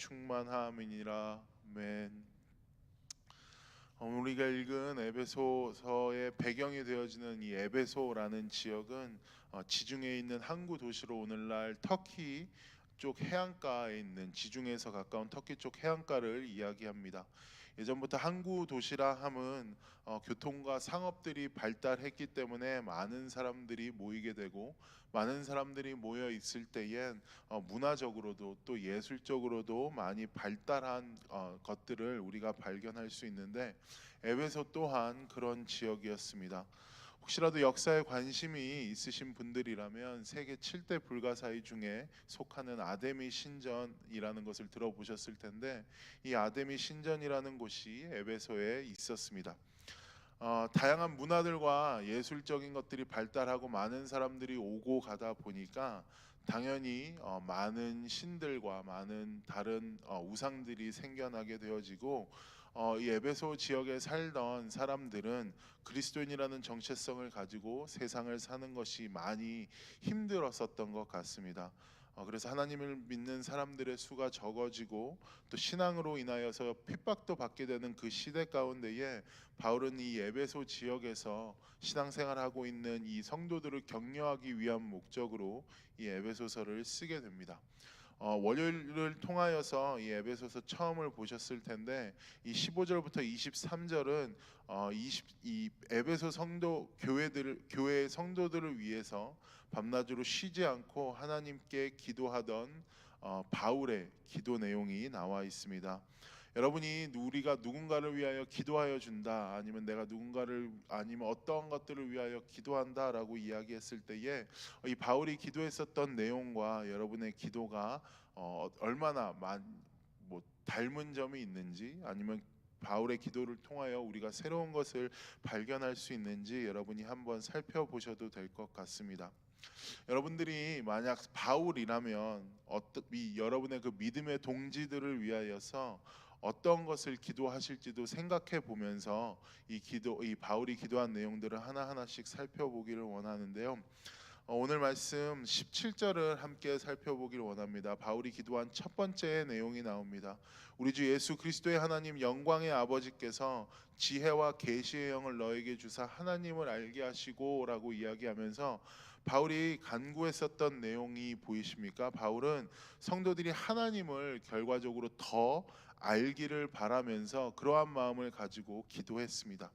충만함이니라 아멘. 어, 우리가 읽은 에베소서의 배경이 되어지는 이 에베소라는 지역은 어, 지중해에 있는 항구 도시로 오늘날 터키 쪽 해안가에 있는 지중해에서 가까운 터키 쪽 해안가를 이야기합니다. 예전부터 항구 도시라 함은 어, 교통과 상업들이 발달했기 때문에 많은 사람들이 모이게 되고 많은 사람들이 모여 있을 때엔 어, 문화적으로도 또 예술적으로도 많이 발달한 어, 것들을 우리가 발견할 수 있는데 에베소 또한 그런 지역이었습니다. 혹시라도 역사에 관심이 있으신 분들이라면 세계 7대 불가사의 중에 속하는 아데미 신전이라는 것을 들어보셨을 텐데 이 아데미 신전이라는 곳이 에베소에 있었습니다. 어, 다양한 문화들과 예술적인 것들이 발달하고 많은 사람들이 오고 가다 보니까 당연히 어, 많은 신들과 많은 다른 어, 우상들이 생겨나게 되어지고 어, 이 에베소 지역에 살던 사람들은 그리스도인이라는 정체성을 가지고 세상을 사는 것이 많이 힘들었었던 것 같습니다. 어, 그래서 하나님을 믿는 사람들의 수가 적어지고 또 신앙으로 인하여서 핍박도 받게 되는 그 시대 가운데에 바울은 이 에베소 지역에서 신앙생활하고 있는 이 성도들을 격려하기 위한 목적으로 이 에베소서를 쓰게 됩니다. 어, 월요일을 통하여서 이 에베소서 처음을 보셨을 텐데 이 15절부터 23절은 어, 20, 이 에베소 성도 교회들 교회 성도들을 위해서 밤낮으로 쉬지 않고 하나님께 기도하던 어, 바울의 기도 내용이 나와 있습니다. 여러분이 우리가 누군가를 위하여 기도하여 준다 아니면 내가 누군가를 아니면 어떠한 것들을 위하여 기도한다라고 이야기했을 때에 이 바울이 기도했었던 내용과 여러분의 기도가 어, 얼마나 많, 뭐 닮은 점이 있는지 아니면 바울의 기도를 통하여 우리가 새로운 것을 발견할 수 있는지 여러분이 한번 살펴보셔도 될 것 같습니다. 여러분들이 만약 바울이라면 어떤 이 여러분의 그 믿음의 동지들을 위하여서 어떤 것을 기도하실지도 생각해 보면서 이 기도 이 바울이 기도한 내용들을 하나하나씩 살펴보기를 원하는데요. 어, 오늘 말씀 17절을 함께 살펴보기를 원합니다. 바울이 기도한 첫 번째 내용이 나옵니다. 우리 주 예수 그리스도의 하나님 영광의 아버지께서 지혜와 계시의 영을 너에게 주사 하나님을 알게 하시고라고 이야기하면서 바울이 간구했었던 내용이 보이십니까? 바울은 성도들이 하나님을 결과적으로 더 알기를 바라면서 그러한 마음을 가지고 기도했습니다.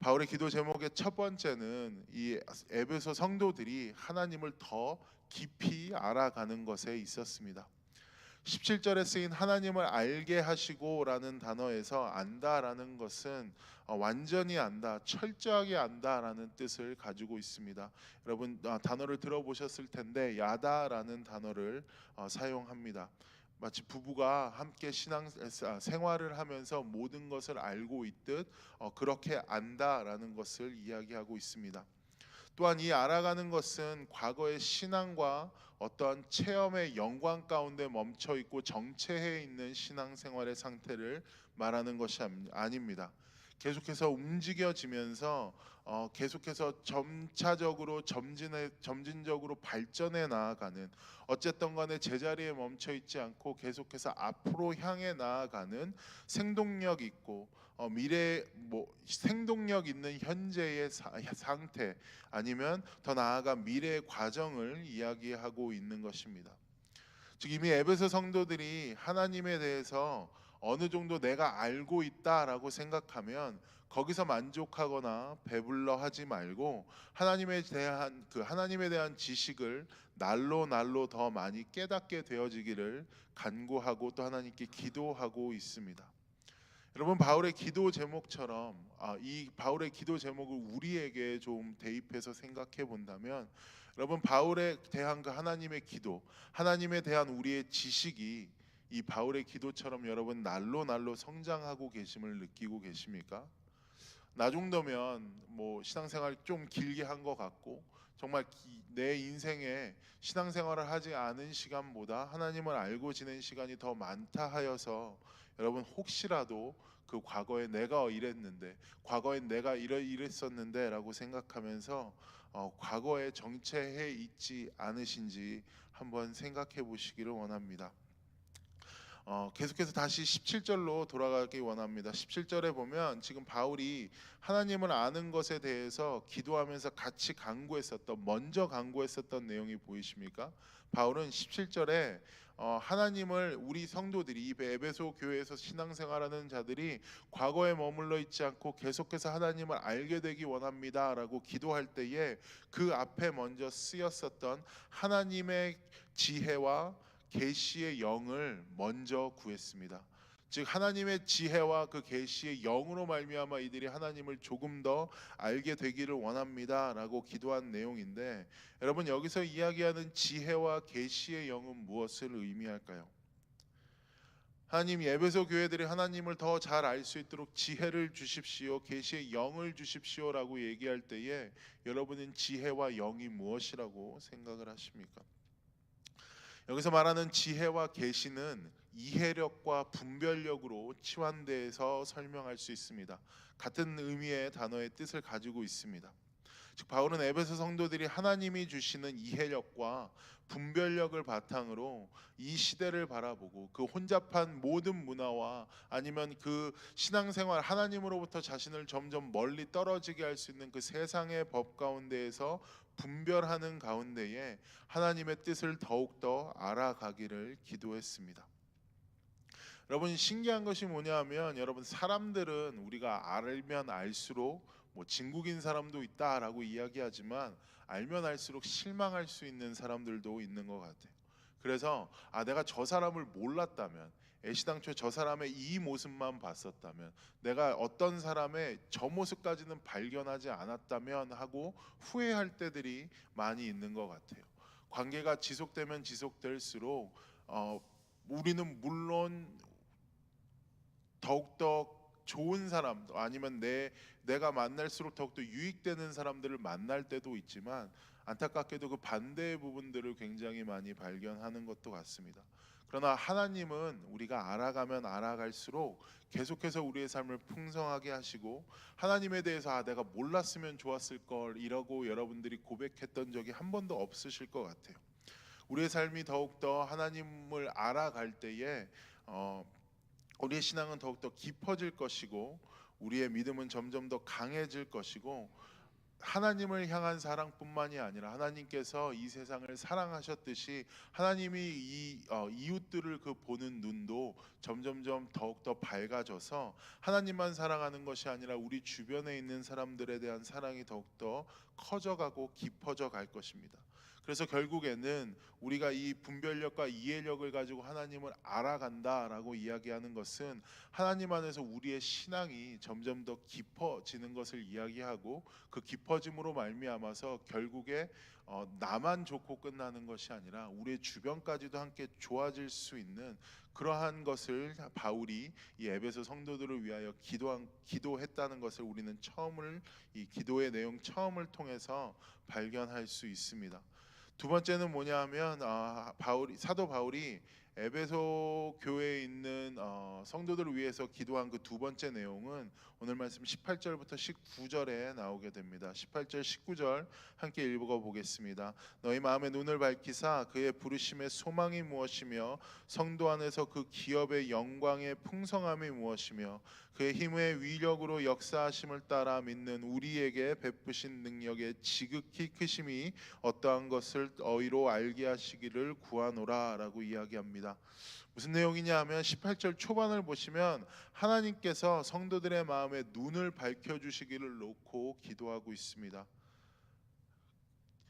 바울의 기도 제목의 첫 번째는 이 에베소 성도들이 하나님을 더 깊이 알아가는 것에 있었습니다. 17절에 쓰인 하나님을 알게 하시고라는 단어에서 안다라는 것은 어, 완전히 안다, 철저하게 안다라는 뜻을 가지고 있습니다. 여러분 아, 단어를 들어보셨을 텐데 야다라는 단어를 어, 사용합니다. 마치 부부가 함께 신앙 아, 생활을 하면서 모든 것을 알고 있듯 어, 그렇게 안다라는 것을 이야기하고 있습니다. 또한 이 알아가는 것은 과거의 신앙과 어떠한 체험의 영광 가운데 멈춰 있고 정체해 있는 신앙생활의 상태를 말하는 것이 아닙니다. 계속해서 움직여지면서 어, 계속해서 점차적으로 점진해 점진적으로 발전해 나아가는 어쨌든 간에 제자리에 멈춰 있지 않고 계속해서 앞으로 향해 나아가는 생동력 있고 어, 미래 뭐 생동력 있는 현재의 사, 상태 아니면 더 나아가 미래의 과정을 이야기하고 있는 것입니다. 즉 이미 에베소 성도들이 하나님에 대해서 어느 정도 내가 알고 있다라고 생각하면 거기서 만족하거나 배불러 하지 말고 하나님에 대한 그 하나님에 대한 지식을 날로 날로 더 많이 깨닫게 되어지기를 간구하고 또 하나님께 기도하고 있습니다. 여러분 바울의 기도 제목처럼 아, 이 바울의 기도 제목을 우리에게 좀 대입해서 생각해 본다면 여러분 바울에 대한 그 하나님의 기도, 하나님에 대한 우리의 지식이 이 바울의 기도처럼 여러분 날로 날로 성장하고 계심을 느끼고 계십니까? 나 정도면 뭐 신앙생활 좀 길게 한 것 같고 정말 기, 내 인생에 신앙생활을 하지 않은 시간보다 하나님을 알고 지낸 시간이 더 많다 하여서 여러분 혹시라도 그 과거에 내가 이랬는데 과거에 내가 이러 이랬었는데라고 생각하면서 어, 과거에 정체해 있지 않으신지 한번 생각해 보시기를 원합니다. 어, 계속해서 다시 17절로 돌아가기 원합니다. 17절에 보면 지금 바울이 하나님을 아는 것에 대해서 기도하면서 같이 간구했었던 먼저 간구했었던 내용이 보이십니까? 바울은 17절에 어, 하나님을 우리 성도들이 이 에베소 교회에서 신앙생활하는 자들이 과거에 머물러 있지 않고 계속해서 하나님을 알게 되기 원합니다라고 기도할 때에 그 앞에 먼저 쓰였었던 하나님의 지혜와 계시의 영을 먼저 구했습니다. 즉 하나님의 지혜와 그 계시의 영으로 말미암아 이들이 하나님을 조금 더 알게 되기를 원합니다라고 기도한 내용인데 여러분 여기서 이야기하는 지혜와 계시의 영은 무엇을 의미할까요? 하나님 예배소 교회들이 하나님을 더 잘 알 수 있도록 지혜를 주십시오. 계시의 영을 주십시오라고 얘기할 때에 여러분은 지혜와 영이 무엇이라고 생각을 하십니까? 여기서 말하는 지혜와 계시는 이해력과 분별력으로 치환돼서 설명할 수 있습니다. 같은 의미의 단어의 뜻을 가지고 있습니다. 즉 바울은 에베소 성도들이 하나님이 주시는 이해력과 분별력을 바탕으로 이 시대를 바라보고 그 혼잡한 모든 문화와 아니면 그 신앙생활 하나님으로부터 자신을 점점 멀리 떨어지게 할 수 있는 그 세상의 법 가운데에서 분별하는 가운데에 하나님의 뜻을 더욱더 알아가기를 기도했습니다. 여러분 신기한 것이 뭐냐면 여러분 사람들은 우리가 알면 알수록 뭐 진국인 사람도 있다라고 이야기하지만 알면 알수록 실망할 수 있는 사람들도 있는 것 같아요. 그래서 아 내가 저 사람을 몰랐다면 애시당초 저 사람의 이 모습만 봤었다면 내가 어떤 사람의 저 모습까지는 발견하지 않았다면 하고 후회할 때들이 많이 있는 것 같아요. 관계가 지속되면 지속될수록 어, 우리는 물론 더욱더 좋은 사람 아니면 내 내가 만날수록 더욱더 유익되는 사람들을 만날 때도 있지만 안타깝게도 그 반대의 부분들을 굉장히 많이 발견하는 것도 같습니다. 그러나 하나님은 우리가 알아가면 알아갈수록 계속해서 우리의 삶을 풍성하게 하시고 하나님에 대해서 아 내가 몰랐으면 좋았을 걸 이러고 여러분들이 고백했던 적이 한 번도 없으실 것 같아요. 우리의 삶이 더욱 더 하나님을 알아갈 때에 어, 우리의 신앙은 더욱 더 깊어질 것이고 우리의 믿음은 점점 더 강해질 것이고 하나님을 향한 사랑뿐만이 아니라 하나님께서 이 세상을 사랑하셨듯이 하나님이 이 어, 이웃들을 그 보는 눈도 점점점 더욱더 밝아져서 하나님만 사랑하는 것이 아니라 우리 주변에 있는 사람들에 대한 사랑이 더욱더 커져가고 깊어져 갈 것입니다. 그래서 결국에는 우리가 이 분별력과 이해력을 가지고 하나님을 알아간다라고 이야기하는 것은 하나님 안에서 우리의 신앙이 점점 더 깊어지는 것을 이야기하고 그 깊어짐으로 말미암아서 결국에 어, 나만 좋고 끝나는 것이 아니라 우리의 주변까지도 함께 좋아질 수 있는 그러한 것을 바울이 이 에베소 성도들을 위하여 기도한 기도했다는 것을 우리는 처음을 이 기도의 내용 처음을 통해서 발견할 수 있습니다. 두 번째는 뭐냐 하면 아, 바울이 사도 바울이 에베소 교회에 있는 어, 성도들을 위해서 기도한 그 두 번째 내용은 오늘 말씀 18절부터 19절에 나오게 됩니다. 18절 19절 함께 읽어 보겠습니다. 너희 마음의 눈을 밝히사 그의 부르심의 소망이 무엇이며 성도 안에서 그 기업의 영광의 풍성함이 무엇이며 그의 힘의 위력으로 역사하심을 따라 믿는 우리에게 베푸신 능력의 지극히 크심이 어떠한 것을 어이로 알게 하시기를 구하노라라고 이야기합니다. 무슨 내용이냐 하면 18절 초반을 보시면 하나님께서 성도들의 마음에 눈을 밝혀 주시기를 놓고 기도하고 있습니다.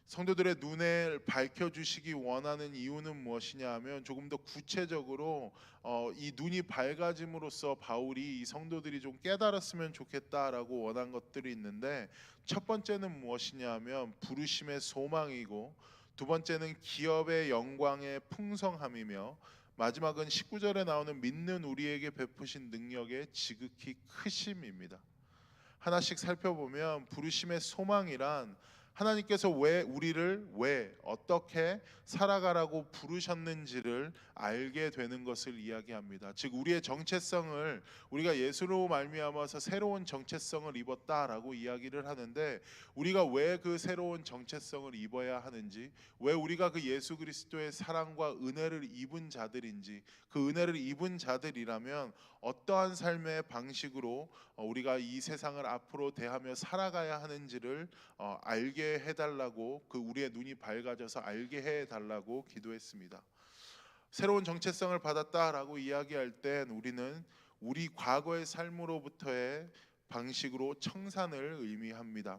성도들의 눈을 밝혀 주시기 원하는 이유는 무엇이냐 하면 조금 더 구체적으로 어, 이 눈이 밝아짐으로써 바울이 이 성도들이 좀 깨달았으면 좋겠다라고 원한 것들이 있는데 첫 번째는 무엇이냐 하면 부르심의 소망이고 두 번째는 기업의 영광의 풍성함이며 마지막은 19절에 나오는 믿는 우리에게 베푸신 능력의 지극히 크심입니다. 하나씩 살펴보면 부르심의 소망이란 하나님께서 왜 우리를 왜 어떻게 살아가라고 부르셨는지를 알게 되는 것을 이야기합니다. 즉 우리의 정체성을 우리가 예수로 말미암아서 새로운 정체성을 입었다라고 이야기를 하는데 우리가 왜 그 새로운 정체성을 입어야 하는지 왜 우리가 그 예수 그리스도의 사랑과 은혜를 입은 자들인지 그 은혜를 입은 자들이라면 어떠한 삶의 방식으로 어, 우리가 이 세상을 앞으로 대하며 살아가야 하는지를 어, 알게 해달라고 그 우리의 눈이 밝아져서 알게 해달라고 기도했습니다. 새로운 정체성을 받았다라고 이야기할 땐 우리는 우리 과거의 삶으로부터의 방식으로 청산을 의미합니다.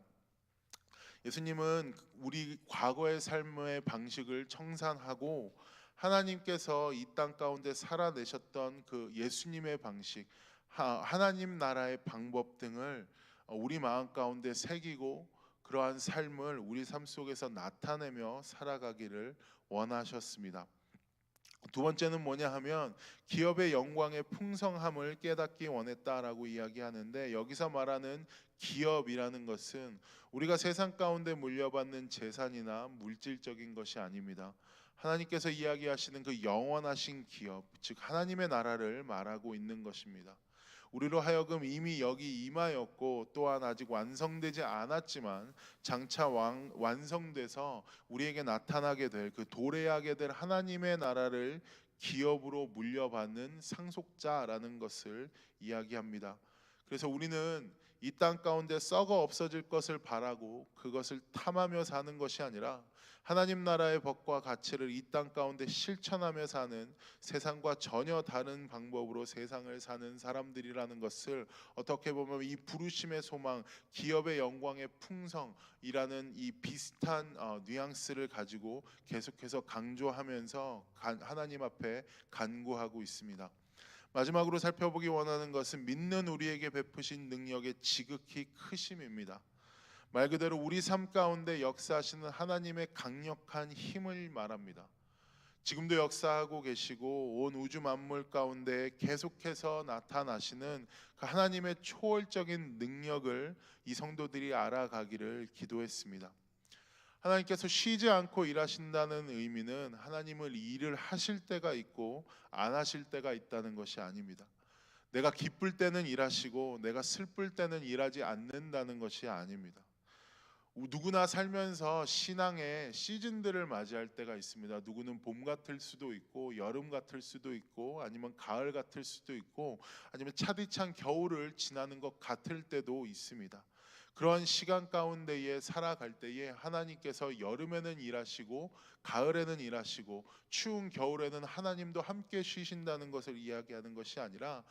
예수님은 우리 과거의 삶의 방식을 청산하고 하나님께서 이 땅 가운데 살아내셨던 그 예수님의 방식, 하- 하나님 나라의 방법 등을 어, 우리 마음 가운데 새기고 그러한 삶을 우리 삶 속에서 나타내며 살아가기를 원하셨습니다. 두 번째는 뭐냐 하면 기업의 영광의 풍성함을 깨닫기 원했다라고 이야기하는데 여기서 말하는 기업이라는 것은 우리가 세상 가운데 물려받는 재산이나 물질적인 것이 아닙니다. 하나님께서 이야기하시는 그 영원하신 기업, 즉 하나님의 나라를 말하고 있는 것입니다. 우리로 하여금 이미 여기 임하였고 또한 아직 완성되지 않았지만 장차 왕, 완성돼서 우리에게 나타나게 될 그 도래하게 될 하나님의 나라를 기업으로 물려받는 상속자라는 것을 이야기합니다. 그래서 우리는 이 땅 가운데 썩어 없어질 것을 바라고 그것을 탐하며 사는 것이 아니라 하나님 나라의 법과 가치를 이 땅 가운데 실천하며 사는 세상과 전혀 다른 방법으로 세상을 사는 사람들이라는 것을 어떻게 보면 이 부르심의 소망, 기업의 영광의 풍성이라는 이 비슷한 어, 뉘앙스를 가지고 계속해서 강조하면서 간- 하나님 앞에 간구하고 있습니다. 마지막으로 살펴보기 원하는 것은 믿는 우리에게 베푸신 능력의 지극히 크심입니다. 말 그대로 우리 삶 가운데 역사하시는 하나님의 강력한 힘을 말합니다. 지금도 역사하고 계시고 온 우주 만물 가운데 계속해서 나타나시는 그 하나님의 초월적인 능력을 이 성도들이 알아가기를 기도했습니다. 하나님께서 쉬지 않고 일하신다는 의미는 하나님을 일을 하실 때가 있고 안 하실 때가 있다는 것이 아닙니다. 내가 기쁠 때는 일하시고 내가 슬플 때는 일하지 않는다는 것이 아닙니다. 누구나 살면서 신앙의 시즌들을 맞이할 때가 있습니다. 누구는 봄 같을 수도 있고 여름 같을 수도 있고 아니면 가을 같을 수도 있고 아니면 차디찬 겨울을 지나는 것 같을 때도 있습니다. 그런 시간 가운데에 살아갈 때에 하나님께서 여름에는 일하시고 가을에는 일하시고 추운 겨울에는 하나님도 함께 쉬신다는 것을 이야기하는 것이 아니라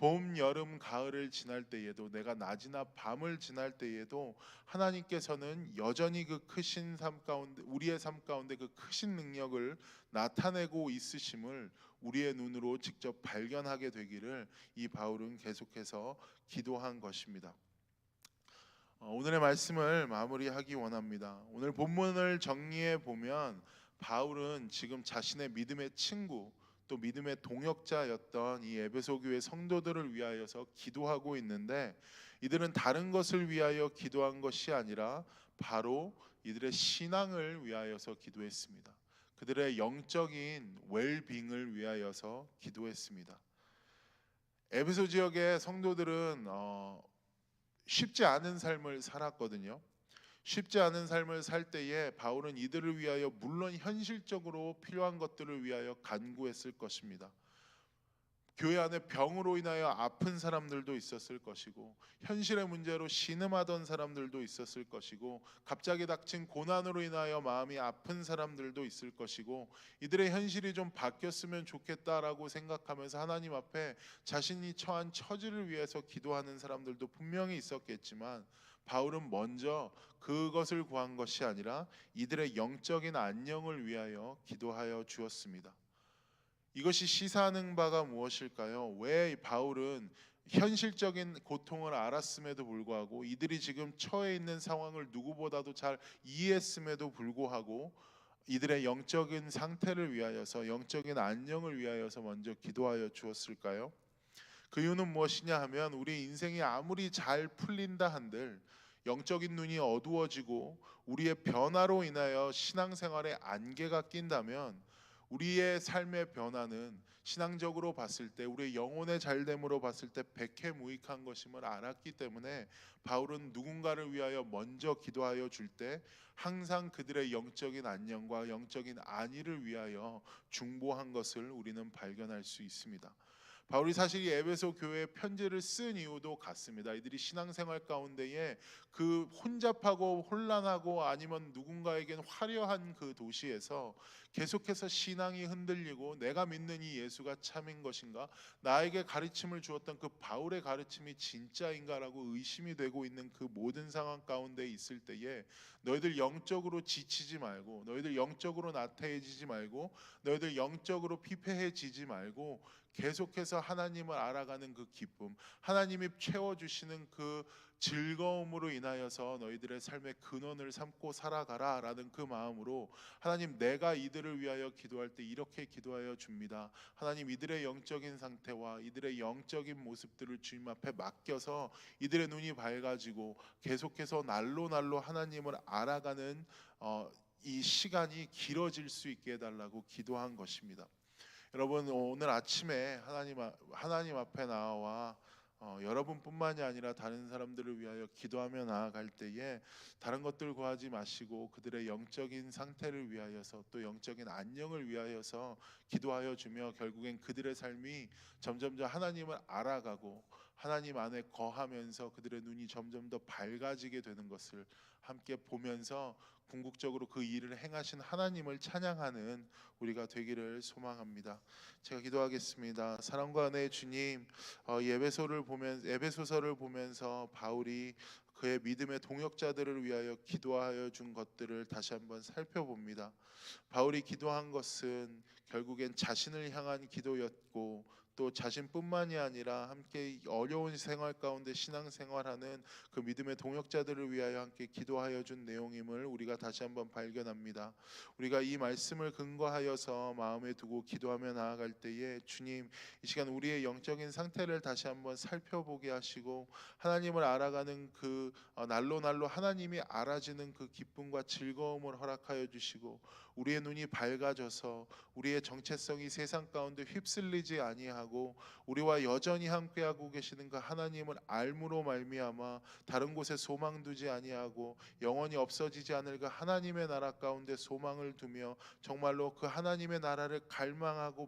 봄, 여름, 가을을 지날 때에도 내가 낮이나 밤을 지날 때에도 하나님께서는 여전히 그 크신 삶 가운데 우리의 삶 가운데 그 크신 능력을 나타내고 있으심을 우리의 눈으로 직접 발견하게 되기를 이 바울은 계속해서 기도한 것입니다. 어, 오늘의 말씀을 마무리하기 원합니다. 오늘 본문을 정리해 보면 바울은 지금 자신의 믿음의 친구 또 믿음의 동역자였던 이 에베소 교회 성도들을 위하여서 기도하고 있는데 이들은 다른 것을 위하여 기도한 것이 아니라 바로 이들의 신앙을 위하여서 기도했습니다. 그들의 영적인 웰빙을 위하여서 기도했습니다. 에베소 지역의 성도들은 어, 쉽지 않은 삶을 살았거든요. 쉽지 않은 삶을 살 때에 바울은 이들을 위하여 물론 현실적으로 필요한 것들을 위하여 간구했을 것입니다. 교회 안에 병으로 인하여 아픈 사람들도 있었을 것이고 현실의 문제로 신음하던 사람들도 있었을 것이고 갑자기 닥친 고난으로 인하여 마음이 아픈 사람들도 있을 것이고 이들의 현실이 좀 바뀌었으면 좋겠다라고 생각하면서 하나님 앞에 자신이 처한 처지를 위해서 기도하는 사람들도 분명히 있었겠지만 바울은 먼저 그것을 구한 것이 아니라 이들의 영적인 안녕을 위하여 기도하여 주었습니다. 이것이 시사하는 바가 무엇일까요? 왜 바울은 현실적인 고통을 알았음에도 불구하고 이들이 지금 처해 있는 상황을 누구보다도 잘 이해했음에도 불구하고 이들의 영적인 상태를 위하여서 영적인 안녕을 위하여서 먼저 기도하여 주었을까요? 그 이유는 무엇이냐 하면 우리 인생이 아무리 잘 풀린다 한들 영적인 눈이 어두워지고 우리의 변화로 인하여 신앙생활에 안개가 낀다면 우리의 삶의 변화는 신앙적으로 봤을 때 우리의 영혼의 잘됨으로 봤을 때 백해무익한 것임을 알았기 때문에 바울은 누군가를 위하여 먼저 기도하여 줄 때 항상 그들의 영적인 안녕과 영적인 안위를 위하여 중보한 것을 우리는 발견할 수 있습니다. 바울이 사실 이 에베소 교회에 편지를 쓴 이유도 같습니다. 이들이 신앙생활 가운데에 그 혼잡하고 혼란하고 아니면 누군가에겐 화려한 그 도시에서 계속해서 신앙이 흔들리고 내가 믿는 이 예수가 참인 것인가 나에게 가르침을 주었던 그 바울의 가르침이 진짜인가라고 의심이 되고 있는 그 모든 상황 가운데 있을 때에 너희들 영적으로 지치지 말고 너희들 영적으로 나태해지지 말고 너희들 영적으로 피폐해지지 말고 계속해서 하나님을 알아가는 그 기쁨 하나님이 채워주시는 그 즐거움으로 인하여서 너희들의 삶의 근원을 삼고 살아가라 라는 그 마음으로 하나님 내가 이들을 위하여 기도할 때 이렇게 기도하여 줍니다. 하나님 이들의 영적인 상태와 이들의 영적인 모습들을 주님 앞에 맡겨서 이들의 눈이 밝아지고 계속해서 날로 날로 하나님을 알아가는 어, 이 시간이 길어질 수 있게 해달라고 기도한 것입니다. 여러분 오늘 아침에 하나님 아- 하나님 앞에 나와 어, 여러분뿐만이 아니라 다른 사람들을 위하여 기도하며 나아갈 때에 다른 것들 구하지 마시고 그들의 영적인 상태를 위하여서 또 영적인 안녕을 위하여서 기도하여 주며 결국엔 그들의 삶이 점점점 하나님을 알아가고 하나님 안에 거하면서 그들의 눈이 점점 더 밝아지게 되는 것을 함께 보면서 궁극적으로 그 일을 행하신 하나님을 찬양하는 우리가 되기를 소망합니다. 제가 기도하겠습니다. 사랑과 은혜의 주님, 어, 예배소를 보면 예배소서를 보면서 바울이 그의 믿음의 동역자들을 위하여 기도하여 준 것들을 다시 한번 살펴봅니다. 바울이 기도한 것은 결국엔 자신을 향한 기도였고 또 자신뿐만이 아니라 함께 어려운 생활 가운데 신앙생활하는 그 믿음의 동역자들을 위하여 함께 기도하여 준 내용임을 우리가 다시 한번 발견합니다. 우리가 이 말씀을 근거하여서 마음에 두고 기도하며 나아갈 때에 주님 이 시간 우리의 영적인 상태를 다시 한번 살펴보게 하시고 하나님을 알아가는 그 어, 날로 날로 하나님이 알아지는 그 기쁨과 즐거움을 허락하여 주시고 우리의 눈이 밝아져서 우리의 정체성이 세상 가운데 휩쓸리지 아니하고 우리와 여전히 함께하고 계시는 그 하나님을 알므로 말미암아 다른 곳에 소망 두지 아니하고 영원히 없어지지 않을 그 하나님의 나라 가운데 소망을 두며 정말로 그 하나님의 나라를 갈망하고